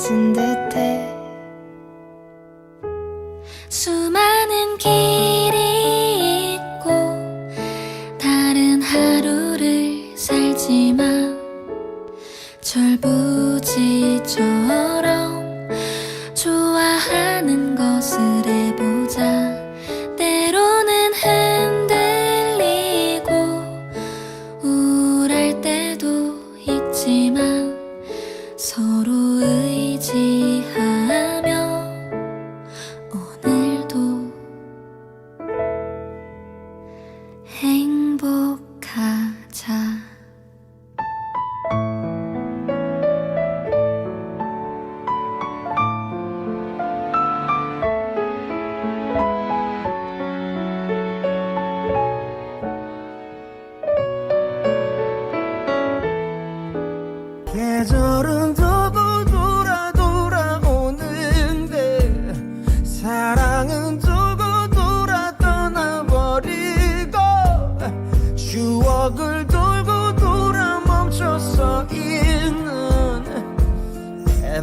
사라진 듯해. 수많은 길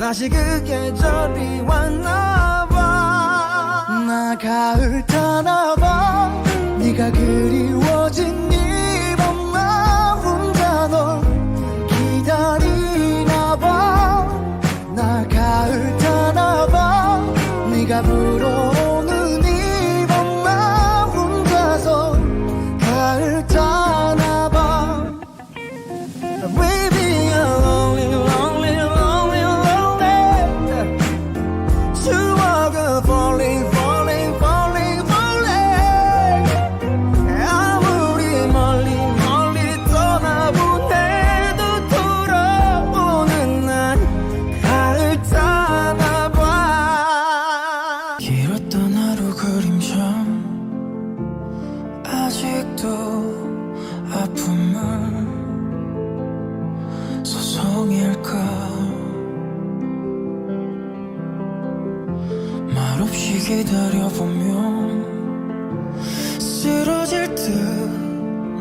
다시 그 계절이 왔나봐. 나 가을 타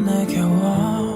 내게 와.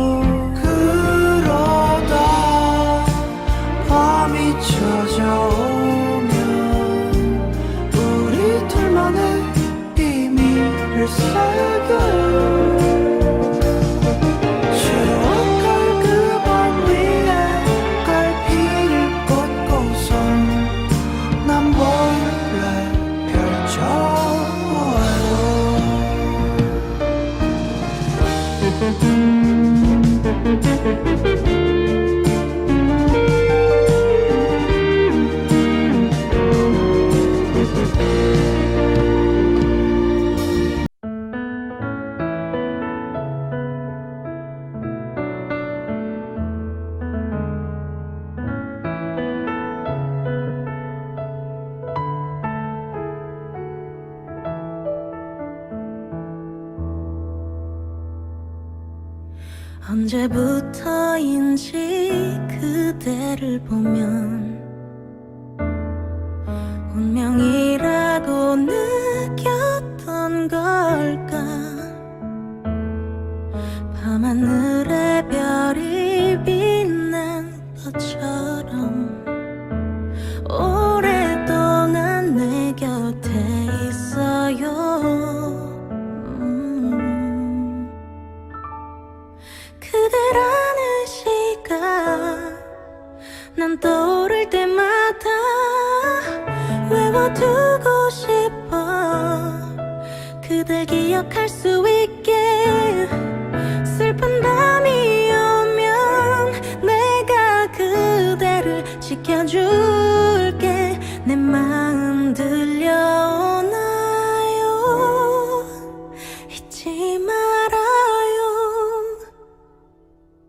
Thank you. 언제부터인지 그대를 보면 외워두고 싶어. 그댈 기억할 수 있게. 슬픈 밤이 오면 내가 그대를 지켜줄